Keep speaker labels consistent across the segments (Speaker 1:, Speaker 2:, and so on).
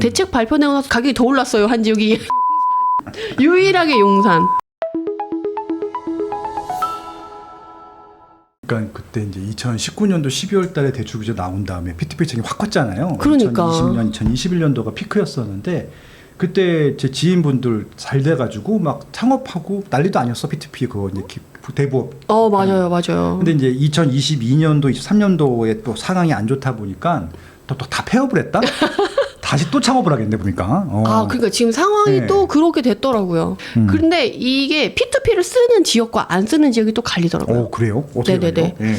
Speaker 1: 대책 발표되고 나서 가격이 더 올랐어요. 한 지역이 용산. 유일하게 용산.
Speaker 2: 그러니까 그때 이제 2019년도 12월 달에 대출 규제 나온 다음에 PTP 층이 확 컸잖아요.
Speaker 1: 그러니까.
Speaker 2: 2020년, 2021년도가 피크였었는데 그때 제 지인분들 잘 돼가지고 막 창업하고 난리도 아니었어 PTP 그거 이제 기- 대부업.
Speaker 1: 어 맞아요, 맞아요.
Speaker 2: 근데 이제 2022년도, 23년도에 또 상황이 안 좋다 보니까 또다 폐업을 했다. 다시 또 창업을 하겠네 보니까. 어.
Speaker 1: 아, 그러니까 지금 상황이
Speaker 2: 네.
Speaker 1: 또 그렇게 됐더라고요.
Speaker 2: 음.
Speaker 1: 그런데 이게 P2P를 쓰는 지역과 안 쓰는 지역이 또 갈리더라고요.
Speaker 2: 어 그래요? 어떻게
Speaker 1: 네네네.
Speaker 2: 예.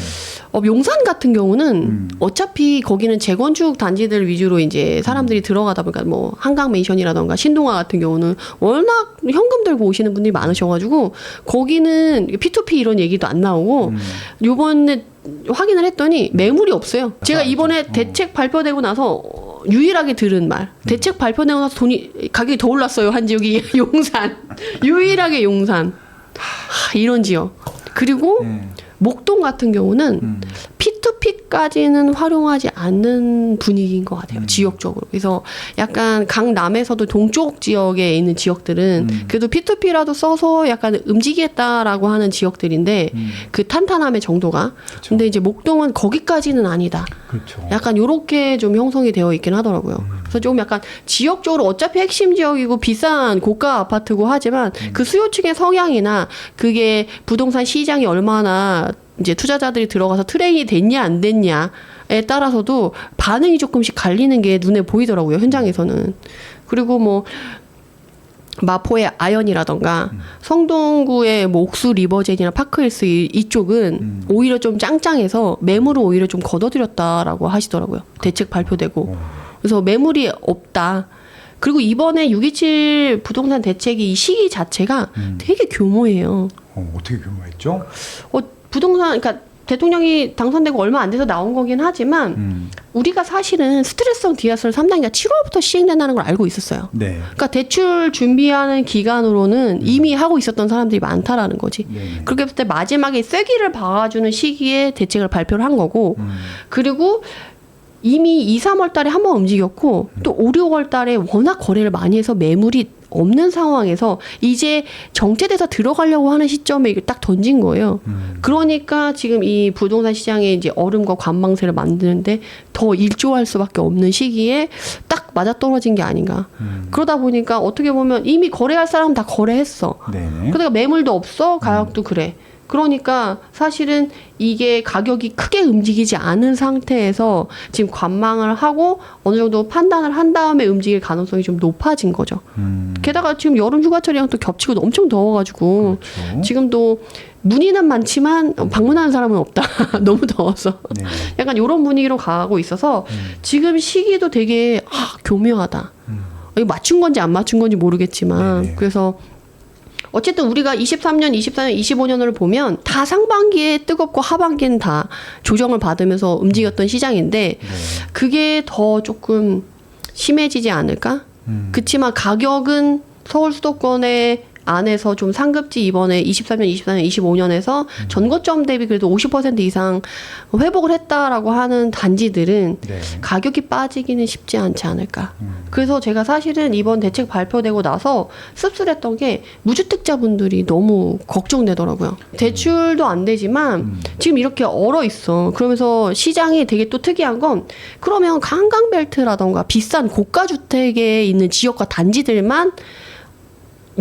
Speaker 1: 어, 용산 같은 경우는
Speaker 2: 음.
Speaker 1: 어차피 거기는 재건축 단지들 위주로 이제 사람들이 들어가다 보니까 뭐 한강 맨션이라던가 신동아 같은 경우는 워낙 현금 들고 오시는 분들이 많으셔가지고 거기는 P2P 이런 얘기도 안 나오고
Speaker 2: 음.
Speaker 1: 요번에 확인을 했더니 매물이 없어요. 제가. 이번에
Speaker 2: 어.
Speaker 1: 대책 발표되고 나서 어, 유일하게 들은 말. 대책 발표되고 나서 돈이 가격이 더 올랐어요. 한 지역이 용산. 유일하게 용산. 하, 이런 지역. 그리고
Speaker 2: 예.
Speaker 1: 목동 같은 경우는
Speaker 2: 음.
Speaker 1: P2P까지는 활용하지 않는 분위기인 것 같아요.
Speaker 2: 음.
Speaker 1: 지역적으로. 그래서 약간 강남에서도 동쪽 지역에 있는 지역들은
Speaker 2: 음.
Speaker 1: 그래도 P2P라도 써서 약간 움직이겠다라고 하는 지역들인데
Speaker 2: 음.
Speaker 1: 그 탄탄함의 정도가.
Speaker 2: 그렇죠.
Speaker 1: 근데 이제 목동은 거기까지는 아니다.
Speaker 2: 그렇죠.
Speaker 1: 약간 요렇게 좀 형성이 되어 있긴 하더라고요. 그래서 좀 약간 지역적으로 어차피 핵심 지역이고 비싼 고가 아파트고 하지만 그 수요층의 성향이나 그게 부동산 시장이 얼마나 이제 투자자들이 들어가서 트레인이 됐냐 안 됐냐에 따라서도 반응이 조금씩 갈리는 게 눈에 보이더라고요 현장에서는 그리고 뭐 마포의 아연이라던가 성동구의 뭐 옥수 리버젠이나 파크힐스 이- 이쪽은
Speaker 2: 음.
Speaker 1: 오히려 좀 짱짱해서 매물을 오히려 좀 걷어들였다라고 하시더라고요. 대책 발표되고.
Speaker 2: 어.
Speaker 1: 그래서 매물이 없다. 그리고 이번에 627 부동산 대책이 이 시기 자체가
Speaker 2: 음.
Speaker 1: 되게 교모해요.
Speaker 2: 어, 어떻게 규모했죠?
Speaker 1: 어, 부동산, 그러니까 대통령이 당선되고 얼마 안 돼서 나온 거긴 하지만
Speaker 2: 음.
Speaker 1: 우리가 사실은 스트레스성 디아스를 3단계가 7월부터 시행된다는 걸 알고 있었어요.
Speaker 2: 네.
Speaker 1: 그러니까 대출 준비하는 기간으로는 이미 하고 있었던 사람들이 많다라는 거지.
Speaker 2: 네.
Speaker 1: 그렇게 했을 때 마지막에 쐐기를 박아주는 시기에 대책을 발표를 한 거고,
Speaker 2: 음.
Speaker 1: 그리고 이미 2, 3월 달에 한 번 움직였고, 또 5, 6월 달에 워낙 거래를 많이 해서 매물이 없는 상황에서 이제 정체돼서 들어가려고 하는 시점에 이걸 딱 던진 거예요.
Speaker 2: 음.
Speaker 1: 그러니까 지금 이 부동산 시장에 이제 얼음과 관망세를 만드는데 더 일조할 수밖에 없는 시기에 딱 맞아 떨어진 게 아닌가.
Speaker 2: 음.
Speaker 1: 그러다 보니까 어떻게 보면 이미 거래할 사람 다 거래했어.
Speaker 2: 네.
Speaker 1: 그러니까 매물도 없어 가격도 그래. 그러니까 사실은 이게 가격이 크게 움직이지 않은 상태에서 지금 관망을 하고 어느 정도 판단을 한 다음에 움직일 가능성이 좀 높아진 거죠.
Speaker 2: 음.
Speaker 1: 게다가 지금 여름 휴가철이랑 또 겹치고 엄청 더워가지고
Speaker 2: 그렇죠.
Speaker 1: 지금도 문의는 많지만 방문하는 사람은 없다. 너무 더워서.
Speaker 2: 네.
Speaker 1: 약간 이런 분위기로 가고 있어서
Speaker 2: 음.
Speaker 1: 지금 시기도 되게 아, 교묘하다.
Speaker 2: 음.
Speaker 1: 맞춘 건지 안 맞춘 건지 모르겠지만
Speaker 2: 네네.
Speaker 1: 그래서 어쨌든 우리가 23년, 24년, 25년을 보면 다 상반기에 뜨겁고 하반기는 다 조정을 받으면서 움직였던 시장인데
Speaker 2: 네.
Speaker 1: 그게 더 조금 심해지지 않을까?
Speaker 2: 음.
Speaker 1: 그치만 가격은 서울 수도권의 안에서 좀 상급지 이번에 23년, 24년, 25년에서 전고점 대비 그래도 50% 이상 회복을 했다라고 하는 단지들은
Speaker 2: 네.
Speaker 1: 가격이 빠지기는 쉽지 않지 않을까.
Speaker 2: 음.
Speaker 1: 그래서 제가 사실은 이번 대책 발표되고 나서 씁쓸했던 게 무주택자분들이 너무 걱정되더라고요. 대출도 안 되지만
Speaker 2: 음.
Speaker 1: 지금 이렇게 얼어 있어. 그러면서 시장이 되게 또 특이한 건 그러면 한강벨트라던가 비싼 고가 주택에 있는 지역과 단지들만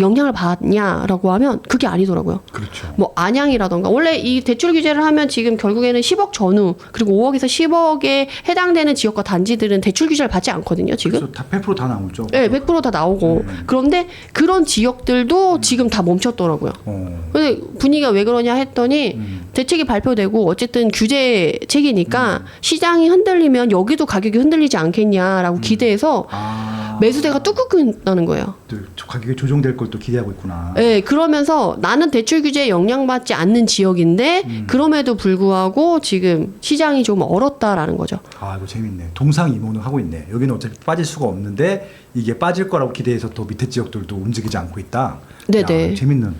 Speaker 1: 영향을 받냐라고 하면 그게 아니더라고요.
Speaker 2: 그렇죠.
Speaker 1: 뭐 안양이라던가 원래 이 대출 규제를 하면 지금 결국에는 10억 전후 그리고 5억에서 10억에 해당되는 지역과 단지들은 대출 규제를 받지 않거든요. 지금.
Speaker 2: 그래서 다 100%다 나오죠.
Speaker 1: 네, 100%다 나오고
Speaker 2: 음.
Speaker 1: 그런데 그런 지역들도 지금 다 멈췄더라고요.
Speaker 2: 어.
Speaker 1: 근데 분위기가 왜 그러냐 했더니
Speaker 2: 음.
Speaker 1: 대책이 발표되고 어쨌든 규제책이니까 시장이 흔들리면 여기도 가격이 흔들리지 않겠냐라고 기대해서
Speaker 2: 아.
Speaker 1: 매수대가 뚝뚝 끊다는 거예요.
Speaker 2: 또 가격이 조정될 걸 또 기대하고 있구나.
Speaker 1: 네, 그러면서 나는 대출 규제에 영향받지 않는 지역인데
Speaker 2: 음.
Speaker 1: 그럼에도 불구하고 지금 시장이 좀 얼었다라는 거죠.
Speaker 2: 아 이거 재밌네. 동상이모는 하고 있네. 여기는 어차피 빠질 수가 없는데 이게 빠질 거라고 기대해서 또 밑에 지역들도 움직이지 않고 있다.
Speaker 1: 네네.
Speaker 2: 야, 재밌는.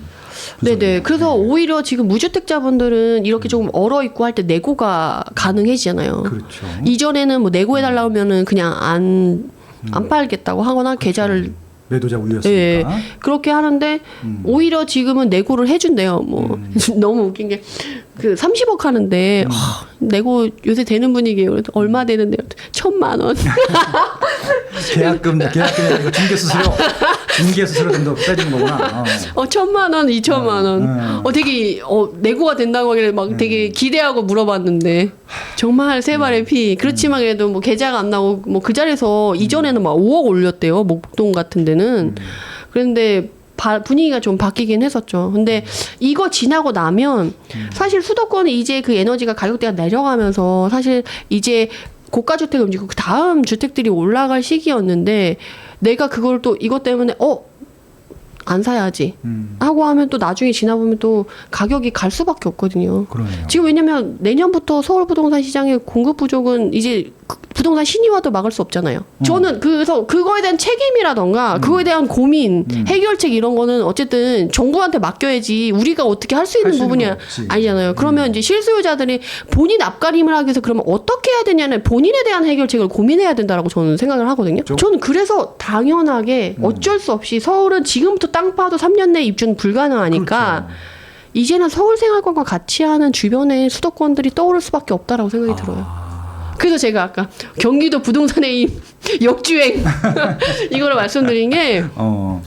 Speaker 1: 네네.
Speaker 2: 분석이네요.
Speaker 1: 그래서
Speaker 2: 네.
Speaker 1: 오히려 지금 무주택자분들은 이렇게 조금 얼어 있고 할 때 내고가 가능해지잖아요.
Speaker 2: 그렇죠.
Speaker 1: 이전에는 뭐 내고해달라 하면은 그냥 안 안 팔겠다고 하거나 계좌를
Speaker 2: 매도자 우위였으니까.
Speaker 1: 예, 그렇게 하는데
Speaker 2: 음.
Speaker 1: 오히려 지금은 내고를 해준대요. 뭐 너무 웃긴 게 그 30억 하는데
Speaker 2: 음.
Speaker 1: 하, 내고 요새 되는 분위기예요. 그래서 얼마 되는데요? 천만 원.
Speaker 2: 계약금, 계약금이 아니고 중개 수수료, 중개 수수료 정도 빼주는 거구나. 어.
Speaker 1: 어 천만 원, 이천만 원.
Speaker 2: 음.
Speaker 1: 어 되게 어 내고가 된다고 하길래 막 되게 기대하고 물어봤는데 정말 세 발의 피. 그렇지만 그래도 뭐 계좌가 안 나고 뭐 그 자리에서 이전에는 막 5억 올렸대요. 목동 같은 데는. 그런데 바- 분위기가 좀 바뀌긴 했었죠. 근데 이거 지나고 나면 사실 수도권은 이제 그 에너지가 가격대가 내려가면서 사실 이제 고가 주택을 움직이고 그 다음 주택들이 올라갈 시기였는데 내가 그걸 또 이것 때문에 어 안 사야지
Speaker 2: 음,
Speaker 1: 하고 하면 또 나중에 지나보면 또 가격이 갈 수밖에 없거든요.
Speaker 2: 그러네요.
Speaker 1: 지금 왜냐면 내년부터 서울 부동산 시장의 공급 부족은 이제 그 부동산 신의와도 막을 수 없잖아요. 저는 그래서 그거에 대한 책임이라던가 그거에 대한 고민,
Speaker 2: 음.
Speaker 1: 해결책 이런 거는 어쨌든 정부한테 맡겨야지 우리가 어떻게 할 수 있는
Speaker 2: 있는
Speaker 1: 부분이
Speaker 2: 건 없지.
Speaker 1: 아니잖아요. 그러면 이제 실수요자들이 본인 앞가림을 하기 위해서 그러면 어떻게 해야 되냐는 본인에 대한 해결책을 고민해야 된다라고 저는 생각을 하거든요.
Speaker 2: 좀-
Speaker 1: 저는 그래서 당연하게 어쩔 수 없이 서울은 지금부터 땅 파도 3년 내 입주는 불가능하니까
Speaker 2: 그렇죠.
Speaker 1: 이제는 서울 생활권과 같이 하는 주변의 수도권들이 떠오를 수밖에 없다라고 생각이 들어요. 그래서 제가 아까 경기도 부동산의 힘 역주행 이거를 말씀드린 게
Speaker 2: 어,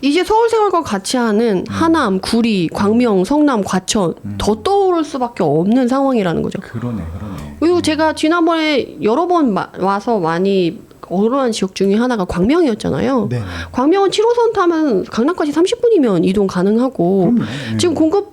Speaker 1: 이제 서울 생활과 같이 하는 하남, 구리, 광명, 성남, 과천 더 떠오를 수밖에 없는 상황이라는 거죠.
Speaker 2: 그러네, 그러네.
Speaker 1: 그리고 제가 지난번에 여러 번 마- 와서 많이 어려운 지역 중에 하나가 광명이었잖아요.
Speaker 2: 네.
Speaker 1: 광명은 7호선 타면 강남까지 30분이면 이동 가능하고
Speaker 2: 그럼요. 네.
Speaker 1: 지금 공급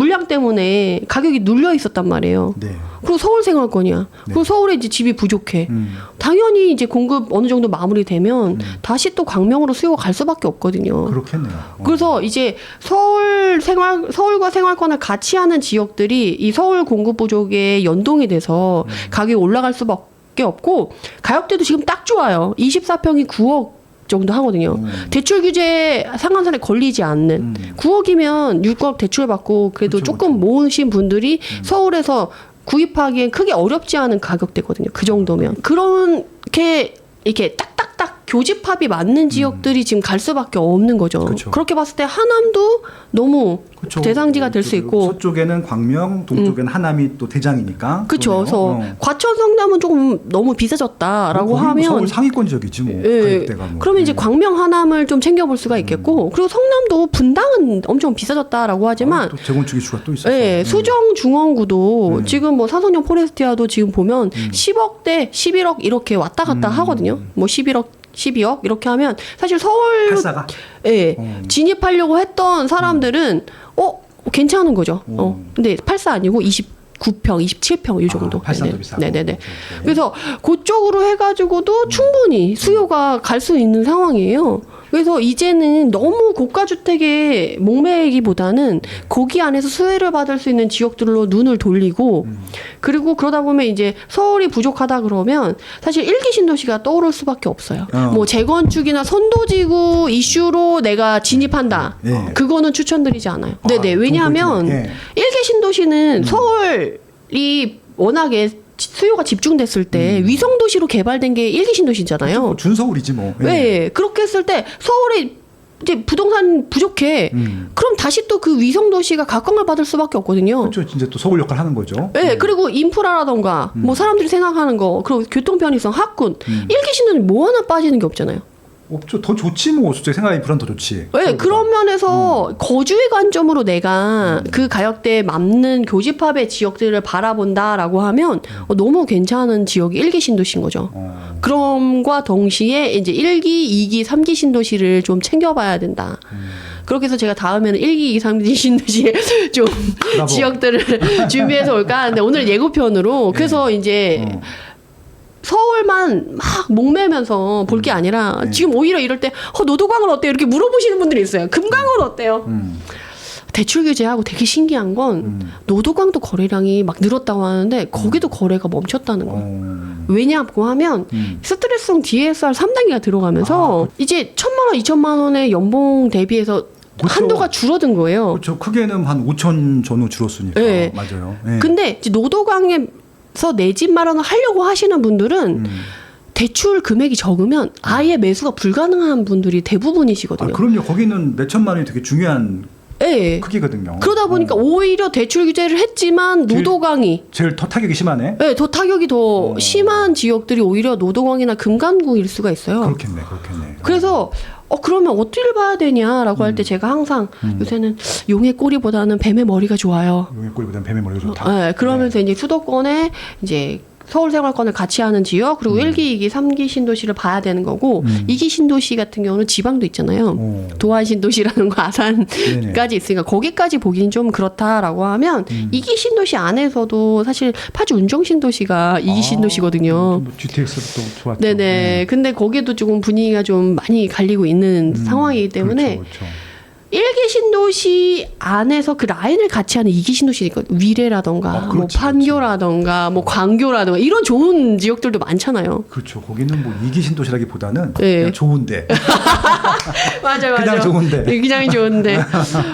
Speaker 1: 물량 때문에 가격이 눌려 있었단 말이에요.
Speaker 2: 네.
Speaker 1: 그리고 서울 생활권이야. 그리고 서울에 이제 집이 부족해.
Speaker 2: 음,
Speaker 1: 당연히 이제 공급 어느 정도 마무리되면 다시 또 광명으로 수요가 갈 수밖에 없거든요.
Speaker 2: 그렇겠네요. 어.
Speaker 1: 그래서 이제 서울 생활 서울과 생활권을 같이 하는 지역들이 이 서울 공급 부족에 연동이 돼서
Speaker 2: 음.
Speaker 1: 가격이 올라갈 수밖에 없고 가격대도 지금 딱 좋아요. 24평이 9억 정도 하거든요.
Speaker 2: 음.
Speaker 1: 대출 규제 상한선에 걸리지 않는
Speaker 2: 음.
Speaker 1: 9억이면 6억 대출 받고 그래도
Speaker 2: 그쵸,
Speaker 1: 조금 모으신 분들이 서울에서 구입하기엔 크게 어렵지 않은 가격대거든요. 그 정도면 그렇게 이렇게 딱딱딱 교집합이 맞는 지역들이 지금 갈 수밖에 없는 거죠.
Speaker 2: 그쵸.
Speaker 1: 그렇게 봤을 때 하남도 너무
Speaker 2: 그쵸.
Speaker 1: 대상지가 될 수 있고
Speaker 2: 서쪽에는 광명, 동쪽에는 하남이 또 대장이니까.
Speaker 1: 그렇죠. 그래서
Speaker 2: 어.
Speaker 1: 과천 성남은 조금 너무 비싸졌다라고
Speaker 2: 거의 뭐
Speaker 1: 하면
Speaker 2: 서울 상위권 지역이지 뭐.
Speaker 1: 예,
Speaker 2: 가격대가 뭐.
Speaker 1: 그러면 이제
Speaker 2: 예.
Speaker 1: 광명 하남을 좀 챙겨볼 수가 있겠고 그리고 성남도 분당은 엄청 비싸졌다라고 하지만
Speaker 2: 아, 또 재건축 이슈가 또 있어서.
Speaker 1: 예, 수정 중원구도
Speaker 2: 음.
Speaker 1: 지금 뭐 사선형 포레스티아도 지금 보면 10억대 11억 이렇게 왔다 갔다
Speaker 2: 음.
Speaker 1: 하거든요. 뭐 11억 12억 이렇게 하면 사실 서울
Speaker 2: 팔사가.
Speaker 1: 예,
Speaker 2: 음.
Speaker 1: 진입하려고 했던 사람들은 어 괜찮은 거죠.
Speaker 2: 음.
Speaker 1: 어 근데 84 아니고 29평, 27평 이 정도.
Speaker 2: 아,
Speaker 1: 네네.
Speaker 2: 비싸고.
Speaker 1: 네네네.
Speaker 2: 오케이.
Speaker 1: 그래서 그쪽으로 해가지고도 충분히 수요가 갈 수 있는 상황이에요. 그래서 이제는 너무 고가 주택에 목매기보다는 거기 안에서 수혜를 받을 수 있는 지역들로 눈을 돌리고 그리고 그러다 보면 이제 서울이 부족하다 그러면 사실 일기 신도시가 떠오를 수밖에 없어요.
Speaker 2: 어.
Speaker 1: 뭐 재건축이나 선도지구 이슈로 내가 진입한다.
Speaker 2: 예.
Speaker 1: 그거는 추천드리지 않아요.
Speaker 2: 아,
Speaker 1: 네네. 왜냐하면.
Speaker 2: 예.
Speaker 1: 일개 신도시는 서울이 워낙에 수요가 집중됐을 때 위성 도시로 개발된 게 일개 신도시잖아요.
Speaker 2: 뭐 준서울이지 뭐. 예.
Speaker 1: 네, 그렇게 했을 때 서울에 이제 부동산 부족해.
Speaker 2: 음.
Speaker 1: 그럼 다시 또 그 위성 도시가 각광을 받을 수밖에 없거든요.
Speaker 2: 그렇죠. 진짜 또 서울 역할 하는 거죠.
Speaker 1: 네, 그리고 인프라라던가 뭐 사람들이 생각하는 거 그리고 교통 편의성, 학군
Speaker 2: 음.
Speaker 1: 일개 신도시 뭐 하나 빠지는 게 없잖아요.
Speaker 2: 없죠. 더 좋지 뭐. 솔직히 생각이 불안 더 좋지.
Speaker 1: 네. 그런 면에서
Speaker 2: 음.
Speaker 1: 거주의 관점으로 내가 그 가격대에 맞는 교집합의 지역들을 바라본다라고 하면 어, 너무 괜찮은 지역이 일기 신도시인 거죠.
Speaker 2: 어.
Speaker 1: 그럼과 동시에 이제 1기, 2기, 3기 신도시를 좀 챙겨봐야 된다.
Speaker 2: 음.
Speaker 1: 그렇게 해서 제가 다음에는 1기, 2기, 3기 신도시에 좀. 지역들을 준비해서 올까 하는데 오늘 예고편으로 그래서 이제
Speaker 2: 어.
Speaker 1: 서울만 막 목매면서 볼 게 아니라
Speaker 2: 네.
Speaker 1: 지금 오히려 이럴 때 어, 노도광은 어때요? 이렇게 물어보시는 분들이 있어요. 금강은 어때요?
Speaker 2: 음.
Speaker 1: 대출 규제하고 되게 신기한 건
Speaker 2: 음.
Speaker 1: 노도광도 거래량이 막 늘었다고 하는데 거기도 거래가 멈췄다는 거예요.
Speaker 2: 어.
Speaker 1: 왜냐고 하면
Speaker 2: 음.
Speaker 1: 스트레스성 DSR 3단계가 들어가면서
Speaker 2: 아,
Speaker 1: 이제 천만 원, 이천만 원의 연봉 대비해서
Speaker 2: 그렇죠.
Speaker 1: 한도가 줄어든 거예요.
Speaker 2: 그렇죠. 크게는 한 5천 전후 줄었으니까.
Speaker 1: 네.
Speaker 2: 맞아요. 예.
Speaker 1: 근데 이제 노도 광에서 내 집 마련을 하려고 하시는 분들은
Speaker 2: 음.
Speaker 1: 대출 금액이 적으면 아예 매수가 불가능한 분들이
Speaker 2: 아,
Speaker 1: 대부분이시거든요.
Speaker 2: 그럼요. 거기는 몇 천만 원이 되게 중요한
Speaker 1: 예.
Speaker 2: 크기거든요.
Speaker 1: 그러다 보니까
Speaker 2: 어.
Speaker 1: 오히려 대출 규제를 했지만
Speaker 2: 제일-
Speaker 1: 노도강이
Speaker 2: 제일 더 타격이 심하네.
Speaker 1: 네, 더 타격이 더
Speaker 2: 어.
Speaker 1: 심한 지역들이 오히려 노도강이나 금강구일 수가 있어요.
Speaker 2: 그렇겠네, 그렇겠네.
Speaker 1: 그래서 어 그러면 어디를 봐야 되냐라고 할 때 제가 항상
Speaker 2: 음.
Speaker 1: 요새는 용의 꼬리보다는 뱀의 머리가 좋아요.
Speaker 2: 용의 꼬리보다는 뱀의 머리가 좋다.
Speaker 1: 네, 그러면서 이제 수도권에 이제 서울 생활권을 같이 하는 지역 그리고 일 1기, 2기, 3기 신도시를 봐야 되는 거고
Speaker 2: 음.
Speaker 1: 이 2기 신도시 같은 경우는 지방도 있잖아요.
Speaker 2: 오.
Speaker 1: 도안 신도시라는 거. 아산까지 있으니까 거기까지 보기는 좀 그렇다라고 하면
Speaker 2: 음.
Speaker 1: 이 2기 신도시 안에서도 사실 파주 운정 신도시가 2기
Speaker 2: 아,
Speaker 1: 신도시거든요.
Speaker 2: 뭐 GTX도 또 좋았죠.
Speaker 1: 네네. 근데 거기도 조금 분위기가 좀 많이 갈리고 있는
Speaker 2: 음,
Speaker 1: 상황이기 때문에
Speaker 2: 그렇죠, 그렇죠.
Speaker 1: 일 1기 신도시 안에서 그 라인을 같이 하는 2기 신도시 있거든요. 위례라던가
Speaker 2: 아,
Speaker 1: 뭐
Speaker 2: 그렇지,
Speaker 1: 판교라던가 뭐 광교라던가 이런 좋은 지역들도 많잖아요.
Speaker 2: 그렇죠. 거기는 뭐 이기 신도시라기보다는
Speaker 1: 네.
Speaker 2: 그냥 좋은데.
Speaker 1: 맞아요,
Speaker 2: 그냥 좋은데.
Speaker 1: 네, 그냥 좋은데.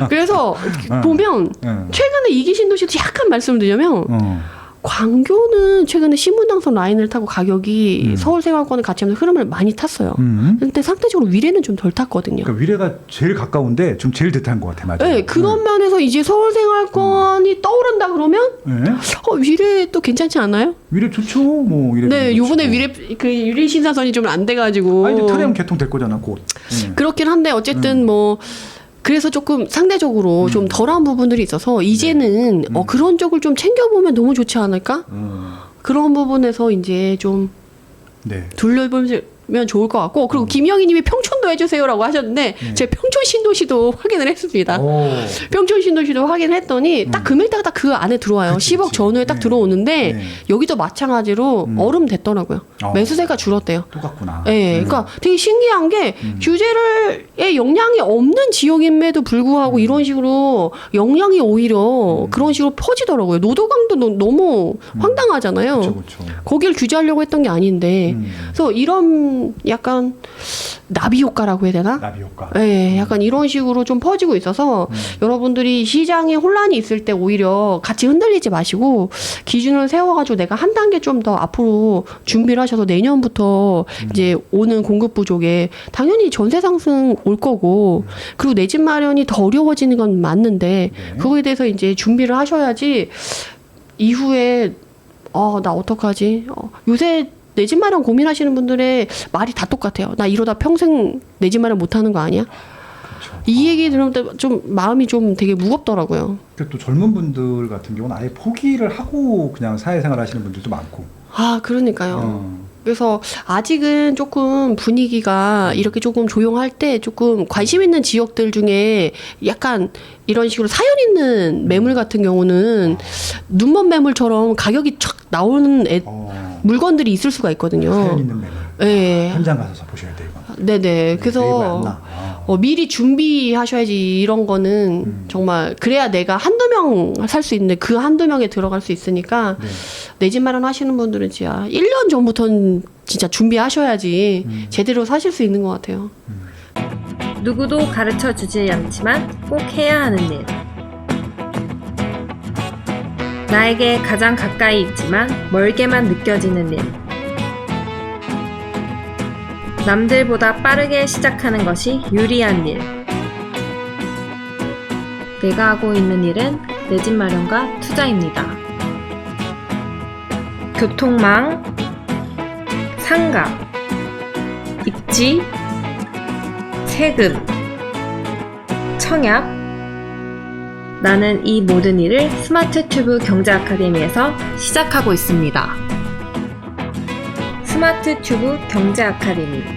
Speaker 1: 그래서
Speaker 2: 어.
Speaker 1: 보면
Speaker 2: 응.
Speaker 1: 최근에 2기 신도시도 약간 말씀드리자면
Speaker 2: 어.
Speaker 1: 광교는 최근에 신분당선 라인을 타고 가격이
Speaker 2: 음.
Speaker 1: 서울 생활권을 같이 하면서 흐름을 많이 탔어요.
Speaker 2: 음.
Speaker 1: 근데 상대적으로 위례는 좀 덜 탔거든요.
Speaker 2: 그러니까 위례가 제일 가까운데 좀 제일 듯한 것 같아, 맞아요.
Speaker 1: 네, 그런 면에서 이제 서울 생활권이 떠오른다 그러면
Speaker 2: 네.
Speaker 1: 어, 위례 또 괜찮지 않아요?
Speaker 2: 위례 좋죠, 뭐 위례.
Speaker 1: 네. 요번에 위례 그 위례 신사선이 좀 안 돼가지고
Speaker 2: 아니 근데 트램 개통될 거잖아, 곧. 네.
Speaker 1: 그렇긴 한데 어쨌든 뭐 그래서 조금 상대적으로 좀 덜한 부분들이 있어서 이제는 어, 그런 쪽을 좀 챙겨보면 너무 좋지 않을까?
Speaker 2: 음.
Speaker 1: 그런 부분에서 이제 좀
Speaker 2: 네.
Speaker 1: 둘러보면 좋을 것 같고 그리고 김영희님이 평촌도 해주세요라고 하셨는데
Speaker 2: 네.
Speaker 1: 제가 평촌 신도시도 확인을 했습니다.
Speaker 2: 오.
Speaker 1: 평촌 신도시도 확인했더니 딱 금액대가 딱 그 안에 들어와요.
Speaker 2: 음. 그치,
Speaker 1: 10억
Speaker 2: 그치.
Speaker 1: 전후에 딱
Speaker 2: 네.
Speaker 1: 들어오는데
Speaker 2: 네.
Speaker 1: 여기도 마찬가지로
Speaker 2: 음.
Speaker 1: 얼음 됐더라고요.
Speaker 2: 어.
Speaker 1: 매수세가 줄었대요.
Speaker 2: 똑같구나.
Speaker 1: 예,
Speaker 2: 음.
Speaker 1: 그러니까 되게 신기한 게
Speaker 2: 음.
Speaker 1: 규제를의 영향이 없는 지역임에도 불구하고
Speaker 2: 음.
Speaker 1: 이런 식으로 영향이 오히려
Speaker 2: 음.
Speaker 1: 그런 식으로 퍼지더라고요. 노도강도 너, 너무 황당하잖아요.
Speaker 2: 그렇죠, 그렇죠.
Speaker 1: 거길 규제하려고 했던 게 아닌데,
Speaker 2: 음.
Speaker 1: 그래서 이런 약간 나비 효과라고 해야 되나?
Speaker 2: 나비 효과.
Speaker 1: 예, 약간 이런 식으로 좀 퍼지고 있어서
Speaker 2: 음.
Speaker 1: 여러분들이 시장에 혼란이 있을 때 오히려 같이 흔들리지 마시고 기준을 세워가지고 내가 한 단계 좀 더 앞으로 준비를 하셔서 내년부터
Speaker 2: 음.
Speaker 1: 이제 오는 공급 부족에 당연히 전세 상승 올 거고 그리고 내 집 마련이 더 어려워지는 건 맞는데
Speaker 2: 네.
Speaker 1: 그거에 대해서 이제 준비를 하셔야지 이후에 어 나 어떡하지 어, 요새 내 집 마련 고민하시는 분들의 말이 다 똑같아요. 나 이러다 평생 내 집 마련 못하는 거 아니야?
Speaker 2: 그렇죠.
Speaker 1: 이 얘기 때좀 마음이 좀 되게 무겁더라고요.
Speaker 2: 또 젊은 분들 같은 경우는 아예 포기를 하고 그냥 사회생활 하시는 분들도 많고.
Speaker 1: 아, 그러니까요.
Speaker 2: 어.
Speaker 1: 그래서 아직은 조금 분위기가 이렇게 조금 조용할 때 조금 관심 있는 지역들 중에 약간 이런 식으로 사연 있는 매물 같은 경우는 눈먼 매물처럼 가격이 촥 나오는 애-
Speaker 2: 어.
Speaker 1: 물건들이 있을 수가 있거든요.
Speaker 2: 사연 있는 매물.
Speaker 1: 네.
Speaker 2: 현장 가서 보셔야 돼 이거.
Speaker 1: 네네.
Speaker 2: 네이버에 안
Speaker 1: 그래서
Speaker 2: 나. 아.
Speaker 1: 어, 미리 준비하셔야지 이런 거는
Speaker 2: 음.
Speaker 1: 정말 그래야 내가 한두 명 살 수 있는데 그 한두 명에 들어갈 수 있으니까
Speaker 2: 네.
Speaker 1: 내집 마련 하시는 분들은 진짜 1년 전부터는 진짜 준비하셔야지
Speaker 2: 음.
Speaker 1: 제대로 사실 수 있는 것 같아요.
Speaker 3: 누구도 가르쳐 주지 않지만 꼭 해야 하는 일. 나에게 가장 가까이 있지만 멀게만 느껴지는 일. 남들보다 빠르게 시작하는 것이 유리한 일. 내가 하고 있는 일은 내 집 마련과 투자입니다. 교통망, 상가, 입지, 세금, 청약. 나는 이 모든 일을 스마트 튜브 경제 아카데미에서 시작하고 있습니다. 스마트 튜브 경제 아카데미.